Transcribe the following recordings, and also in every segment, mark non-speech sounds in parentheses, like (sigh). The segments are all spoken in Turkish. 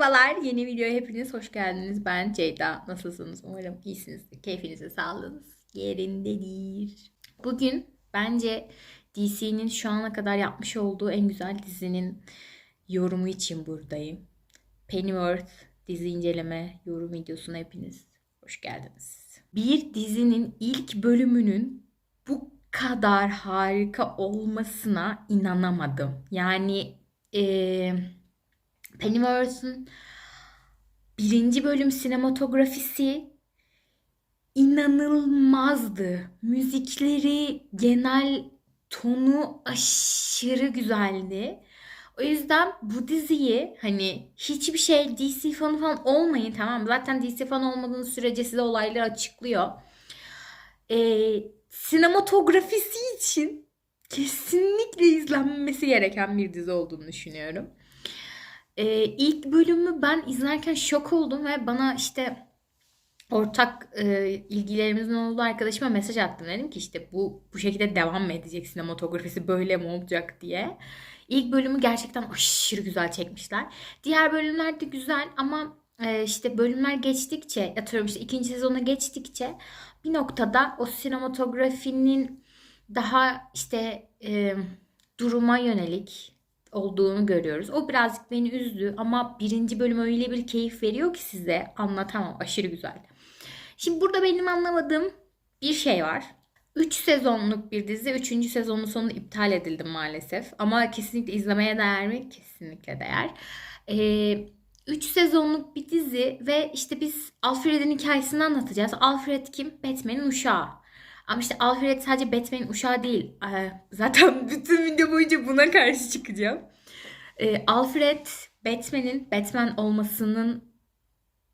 Merhabalar, yeni videoya hepiniz hoş geldiniz. Ben Ceyda. Nasılsınız? Umarım iyisinizdir. Keyfiniz ve sağlığınız yerindedir. Bugün bence DC'nin şu ana kadar yapmış olduğu en güzel dizinin yorumu için buradayım. Pennyworth dizi inceleme yorum videosuna hepiniz hoş geldiniz. Bir dizinin ilk bölümünün bu kadar harika olmasına inanamadım. Yani eee Pennyworth'un birinci bölüm sinematografisi inanılmazdı. Müzikleri, genel tonu aşırı güzeldi. O yüzden bu diziyi hani hiçbir şey DC fanı falan olmayın tamam? Zaten DC fanı olmadığınız sürece size olayları açıklıyor. Ee, sinematografisi için kesinlikle izlenmesi gereken bir dizi olduğunu düşünüyorum. Ee, ilk bölümü ben izlerken şok oldum ve bana işte ortak e, ilgilerimizin olduğu arkadaşıma mesaj attım. Dedim ki işte bu bu şekilde devam mı edecek sinematografisi böyle mi olacak diye. İlk bölümü gerçekten aşırı güzel çekmişler. Diğer bölümler de güzel ama e, işte bölümler geçtikçe atıyorum işte ikinci sezona geçtikçe bir noktada o sinematografinin daha işte e, duruma yönelik olduğunu görüyoruz. O birazcık beni üzdü ama birinci bölüm öyle bir keyif veriyor ki size anlatamam. Aşırı güzel. Şimdi burada benim anlamadığım bir şey var. 3 sezonluk bir dizi. 3. sezonun sonu iptal edildi maalesef. Ama kesinlikle izlemeye değer mi? Kesinlikle değer. 3 ee, sezonluk bir dizi ve işte biz Alfred'in hikayesini anlatacağız. Alfred kim? Batman'in uşağı. Ama işte Alfred sadece Batman'in uşağı değil. Ee, zaten (laughs) bütün video boyunca buna karşı çıkacağım. Ee, Alfred Batman'in Batman olmasının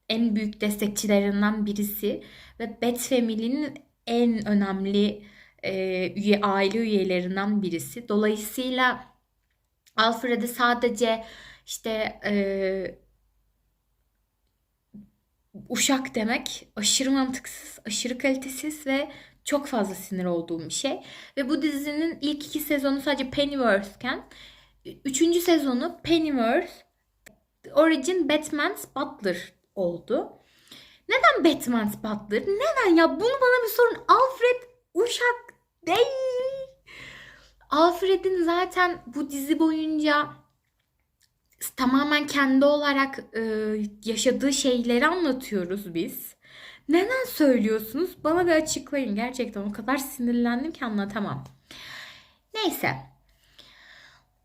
en büyük destekçilerinden birisi ve Bat Family'nin en önemli e, üye aile üyelerinden birisi. Dolayısıyla Alfred'e sadece işte e, uşak demek aşırı mantıksız, aşırı kalitesiz ve çok fazla sinir olduğum bir şey. Ve bu dizinin ilk iki sezonu sadece Pennyworth'ken üçüncü sezonu Pennyworth Origin Batman's Butler oldu. Neden Batman's Butler? Neden ya? Bunu bana bir sorun. Alfred uşak değil. Alfred'in zaten bu dizi boyunca tamamen kendi olarak e, yaşadığı şeyleri anlatıyoruz biz. Neden söylüyorsunuz? Bana bir açıklayın. Gerçekten o kadar sinirlendim ki anlatamam. Neyse.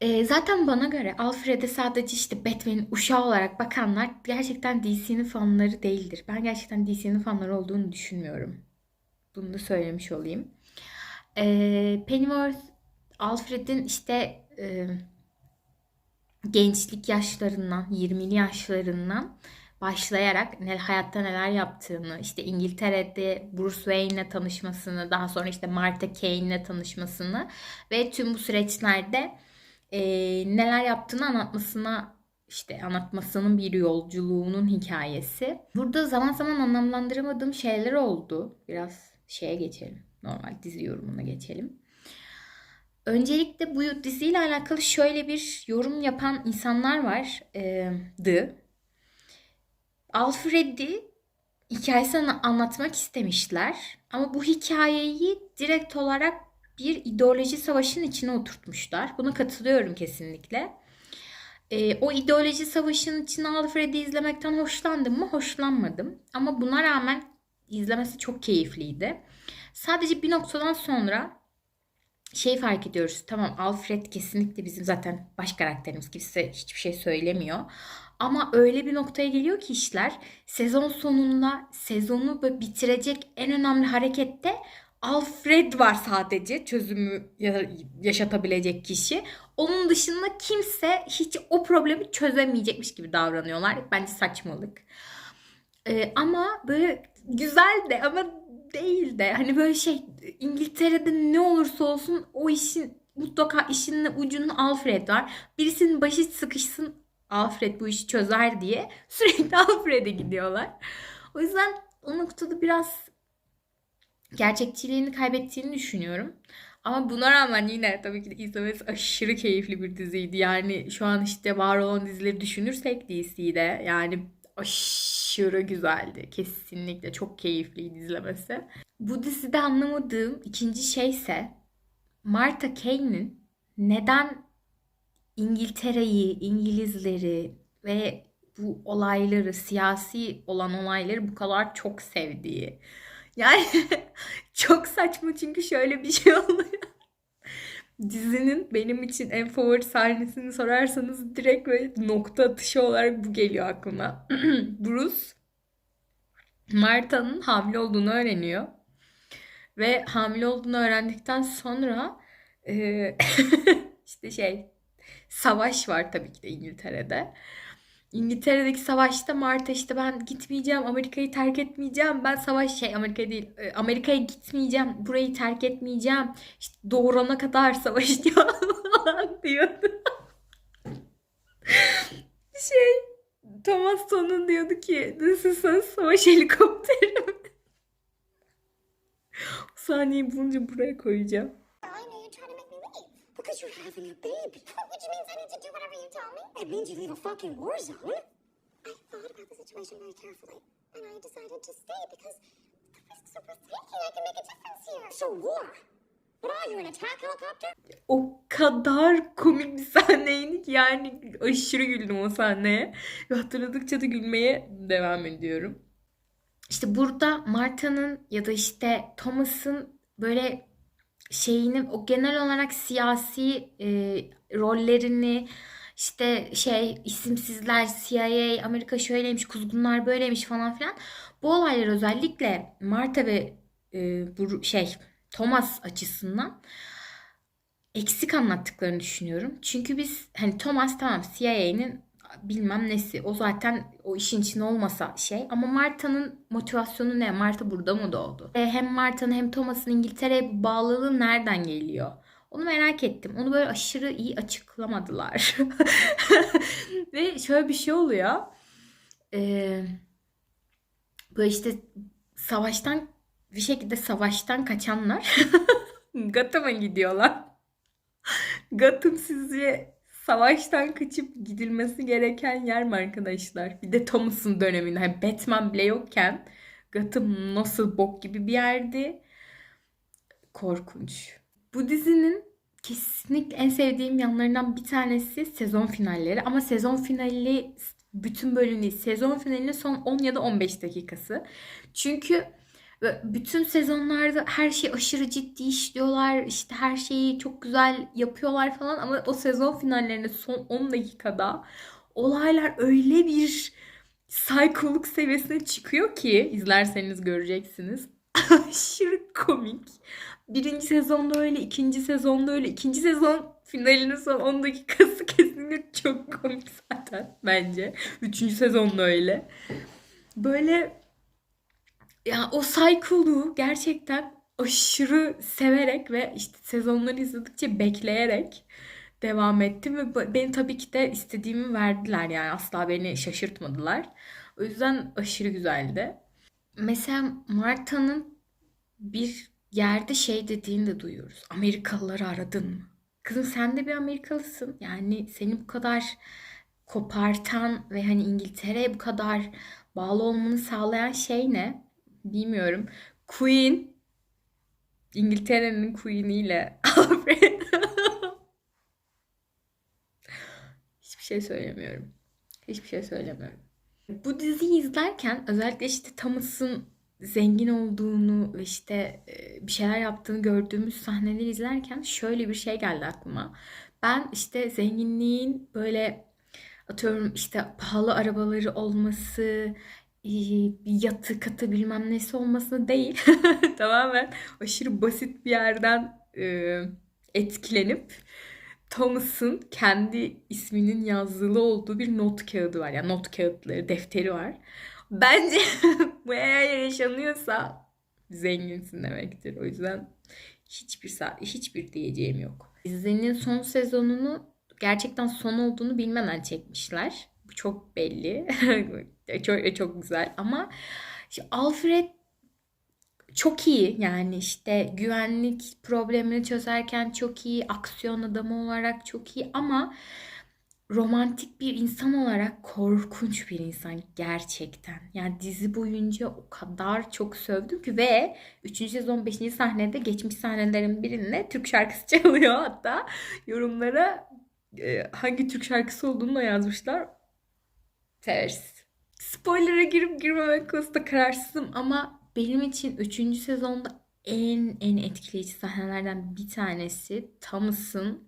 E, zaten bana göre Alfred'e sadece işte Batman'in uşağı olarak bakanlar gerçekten DC'nin fanları değildir. Ben gerçekten DC'nin fanları olduğunu düşünmüyorum. Bunu da söylemiş olayım. E, Pennyworth Alfred'in işte e, gençlik yaşlarından, 20'li yaşlarından başlayarak ne, hayatta neler yaptığını, işte İngiltere'de Bruce Wayne'le tanışmasını, daha sonra işte Martha Kane'le tanışmasını ve tüm bu süreçlerde e, neler yaptığını anlatmasına işte anlatmasının bir yolculuğunun hikayesi. Burada zaman zaman anlamlandıramadığım şeyler oldu. Biraz şeye geçelim. Normal dizi yorumuna geçelim. Öncelikle bu diziyle alakalı şöyle bir yorum yapan insanlar vardı. Alfred'i hikayesini anlatmak istemişler. Ama bu hikayeyi direkt olarak bir ideoloji savaşının içine oturtmuşlar. Buna katılıyorum kesinlikle. E, o ideoloji savaşının içine Alfred'i izlemekten hoşlandım mı? Hoşlanmadım. Ama buna rağmen izlemesi çok keyifliydi. Sadece bir noktadan sonra şey fark ediyoruz. Tamam Alfred kesinlikle bizim zaten baş karakterimiz. Kimse hiçbir şey söylemiyor. Ama öyle bir noktaya geliyor ki işler sezon sonunda sezonu bitirecek en önemli harekette Alfred var sadece çözümü yaşatabilecek kişi. Onun dışında kimse hiç o problemi çözemeyecekmiş gibi davranıyorlar. Bence saçmalık. Ee, ama böyle güzel de ama değil de hani böyle şey İngiltere'de ne olursa olsun o işin mutlaka işinin ucunda Alfred var. Birisinin başı sıkışsın Alfred bu işi çözer diye (laughs) sürekli Alfred'e gidiyorlar. O yüzden o noktada biraz gerçekçiliğini kaybettiğini düşünüyorum. Ama buna rağmen yine tabii ki de izlemesi aşırı keyifli bir diziydi. Yani şu an işte var olan dizileri düşünürsek DC'de yani aşırı güzeldi. Kesinlikle çok keyifliydi izlemesi. Bu dizide anlamadığım ikinci şeyse Martha Kane'in neden İngiltere'yi, İngilizleri ve bu olayları, siyasi olan olayları bu kadar çok sevdiği. Yani (laughs) çok saçma çünkü şöyle bir şey (laughs) oluyor. Dizinin benim için en favori sahnesini sorarsanız direkt böyle nokta atışı olarak bu geliyor aklıma. (clears throat) Bruce Marta'nın hamile olduğunu öğreniyor. Ve hamile olduğunu öğrendikten sonra e, (laughs) işte şey savaş var tabii ki de İngiltere'de. İngiltere'deki savaşta Marta işte ben gitmeyeceğim, Amerika'yı terk etmeyeceğim. Ben savaş şey Amerika değil, e, Amerika'ya gitmeyeceğim, burayı terk etmeyeceğim. İşte doğurana kadar savaşacağım (laughs) falan diyordu. (laughs) şey Thomas Son'un diyordu ki nasılsınız savaş helikopteri? O (laughs) sahneyi bulunca buraya koyacağım. Because you're having a baby, which means I need to do whatever you tell me. It means you leave a fucking war zone. I thought about the situation very carefully, and I decided to stay because the risks are worth taking. I can make a difference here. So war? What are you, an attack helicopter? O kadar komik bir sahneydi ki yani aşırı güldüm o sahneye. Ve hatırladıkça da gülmeye devam ediyorum. İşte burada Marta'nın ya da işte Thomas'ın böyle şeyini o genel olarak siyasi e, rollerini işte şey isimsizler CIA Amerika şöyleymiş kuzgunlar böyleymiş falan filan bu olaylar özellikle Marta ve e, bu şey Thomas açısından eksik anlattıklarını düşünüyorum. Çünkü biz hani Thomas tamam CIA'nin bilmem nesi. O zaten o işin içinde olmasa şey. Ama Marta'nın motivasyonu ne? Marta burada mı doğdu? E, hem Marta'nın hem Thomas'ın İngiltere'ye bağlılığı nereden geliyor? Onu merak ettim. Onu böyle aşırı iyi açıklamadılar. (laughs) Ve şöyle bir şey oluyor. Ee, böyle işte savaştan bir şekilde savaştan kaçanlar (laughs) Gotham'a gidiyorlar. Gotham sizce savaştan kaçıp gidilmesi gereken yer mi arkadaşlar? Bir de Thomas'ın döneminde hani Batman bile yokken Gotham nasıl bok gibi bir yerdi. Korkunç. Bu dizinin kesinlikle en sevdiğim yanlarından bir tanesi sezon finalleri. Ama sezon finali bütün bölüm değil. Sezon finalinin son 10 ya da 15 dakikası. Çünkü bütün sezonlarda her şey aşırı ciddi işliyorlar. İşte her şeyi çok güzel yapıyorlar falan ama o sezon finallerinde son 10 dakikada olaylar öyle bir saykoluk seviyesine çıkıyor ki izlerseniz göreceksiniz. (laughs) aşırı komik. Birinci sezonda öyle, ikinci sezonda öyle. ikinci sezon finalinin son 10 dakikası (laughs) kesinlikle çok komik zaten bence. Üçüncü sezonda öyle. Böyle ya o cycle'u gerçekten aşırı severek ve işte sezonları izledikçe bekleyerek devam ettim ve beni tabii ki de istediğimi verdiler yani asla beni şaşırtmadılar. O yüzden aşırı güzeldi. Mesela Marta'nın bir yerde şey dediğini de duyuyoruz. Amerikalıları aradın mı? Kızım sen de bir Amerikalısın. Yani seni bu kadar kopartan ve hani İngiltere'ye bu kadar bağlı olmanı sağlayan şey ne? Bilmiyorum. Queen İngiltere'nin Queen'iyle (laughs) Hiçbir şey söylemiyorum. Hiçbir şey söylemiyorum. Bu diziyi izlerken özellikle işte Thomas'ın zengin olduğunu ve işte e, bir şeyler yaptığını gördüğümüz sahneleri izlerken şöyle bir şey geldi aklıma. Ben işte zenginliğin böyle atıyorum işte pahalı arabaları olması, yatı katı bilmem nesi olmasına değil. (laughs) Tamamen aşırı basit bir yerden e, etkilenip Thomas'ın kendi isminin yazılı olduğu bir not kağıdı var. Yani not kağıtları, defteri var. Bence (laughs) bu eğer yaşanıyorsa zenginsin demektir. O yüzden hiçbir hiçbir diyeceğim yok. Dizinin son sezonunu gerçekten son olduğunu bilmeden çekmişler. Çok belli. (laughs) çok çok güzel ama Alfred çok iyi yani işte güvenlik problemini çözerken çok iyi, aksiyon adamı olarak çok iyi ama romantik bir insan olarak korkunç bir insan gerçekten. Yani dizi boyunca o kadar çok sövdüm ki ve 3. sezon 5. sahnede geçmiş sahnelerin birinde Türk şarkısı (laughs) çalıyor hatta yorumlara e, hangi Türk şarkısı olduğunu da yazmışlar. Severiz. Spoiler'a girip girmemek konusunda kararsızım ama benim için 3. sezonda en en etkileyici sahnelerden bir tanesi Thomas'ın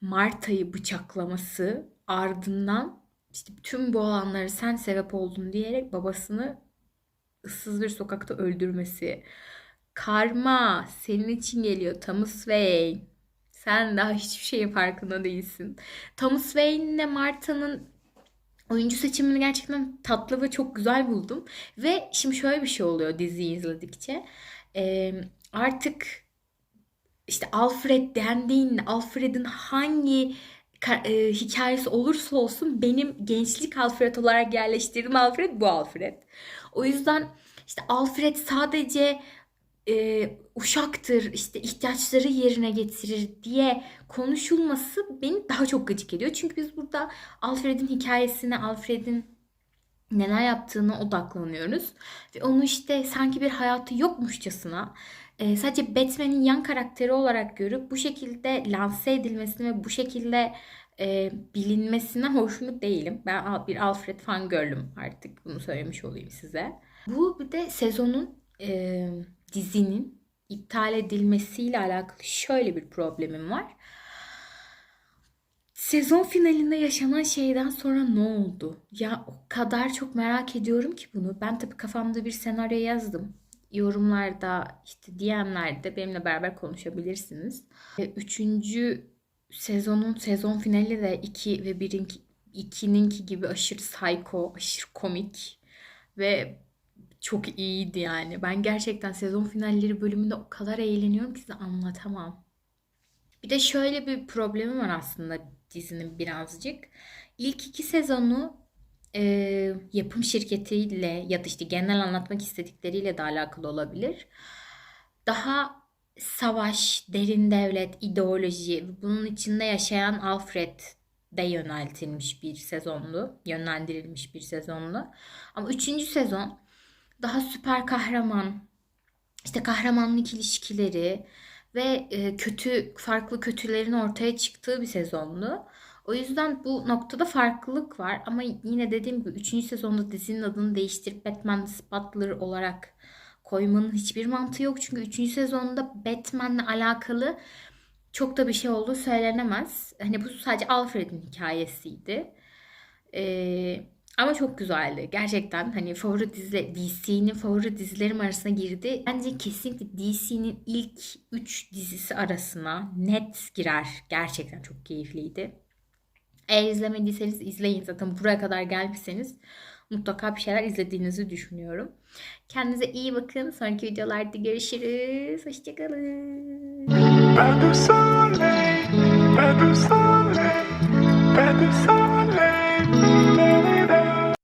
Marta'yı bıçaklaması ardından işte tüm bu olanları sen sebep oldun diyerek babasını ıssız bir sokakta öldürmesi. Karma senin için geliyor Thomas Wayne. Sen daha hiçbir şeyin farkında değilsin. Thomas Wayne ile Marta'nın oyuncu seçimini gerçekten tatlı ve çok güzel buldum. Ve şimdi şöyle bir şey oluyor diziyi izledikçe. Ee, artık işte Alfred dendiğinde Alfred'in hangi e, hikayesi olursa olsun benim gençlik Alfred olarak yerleştirdiğim Alfred bu Alfred. O yüzden işte Alfred sadece e, uşaktır, işte ihtiyaçları yerine getirir diye konuşulması beni daha çok gıcık ediyor. Çünkü biz burada Alfred'in hikayesine, Alfred'in neler yaptığına odaklanıyoruz. Ve onu işte sanki bir hayatı yokmuşçasına e, sadece Batman'in yan karakteri olarak görüp bu şekilde lanse edilmesine ve bu şekilde e, bilinmesine hoşnut değilim. Ben bir Alfred fangirl'üm artık bunu söylemiş olayım size. Bu bir de sezonun e, dizinin iptal edilmesiyle alakalı şöyle bir problemim var. Sezon finalinde yaşanan şeyden sonra ne oldu? Ya o kadar çok merak ediyorum ki bunu. Ben tabii kafamda bir senaryo yazdım. Yorumlarda işte DM'lerde benimle beraber konuşabilirsiniz. Üçüncü sezonun sezon finali de 2 ve 1'in 2'ninki gibi aşırı psycho, aşırı komik ve çok iyiydi yani. Ben gerçekten sezon finalleri bölümünde o kadar eğleniyorum ki size anlatamam. Bir de şöyle bir problemi var aslında dizinin birazcık. İlk iki sezonu e, yapım şirketiyle ya da işte genel anlatmak istedikleriyle de alakalı olabilir. Daha savaş, derin devlet, ideoloji bunun içinde yaşayan Alfred de yöneltilmiş bir sezondu. Yönlendirilmiş bir sezondu. Ama üçüncü sezon daha süper kahraman, işte kahramanlık ilişkileri ve e, kötü farklı kötülerin ortaya çıktığı bir sezondu. O yüzden bu noktada farklılık var ama yine dediğim gibi 3. sezonda dizinin adını değiştirip Batman Butler olarak koymanın hiçbir mantığı yok. Çünkü 3. sezonda Batman'le alakalı çok da bir şey olduğu söylenemez. Hani bu sadece Alfred'in hikayesiydi. Ee, ama çok güzeldi. Gerçekten hani favori dizi DC'nin favori dizilerim arasına girdi. Bence kesinlikle DC'nin ilk 3 dizisi arasına net girer. Gerçekten çok keyifliydi. Eğer izlemediyseniz izleyin. Zaten buraya kadar gelmişseniz mutlaka bir şeyler izlediğinizi düşünüyorum. Kendinize iyi bakın. Sonraki videolarda görüşürüz. Hoşçakalın.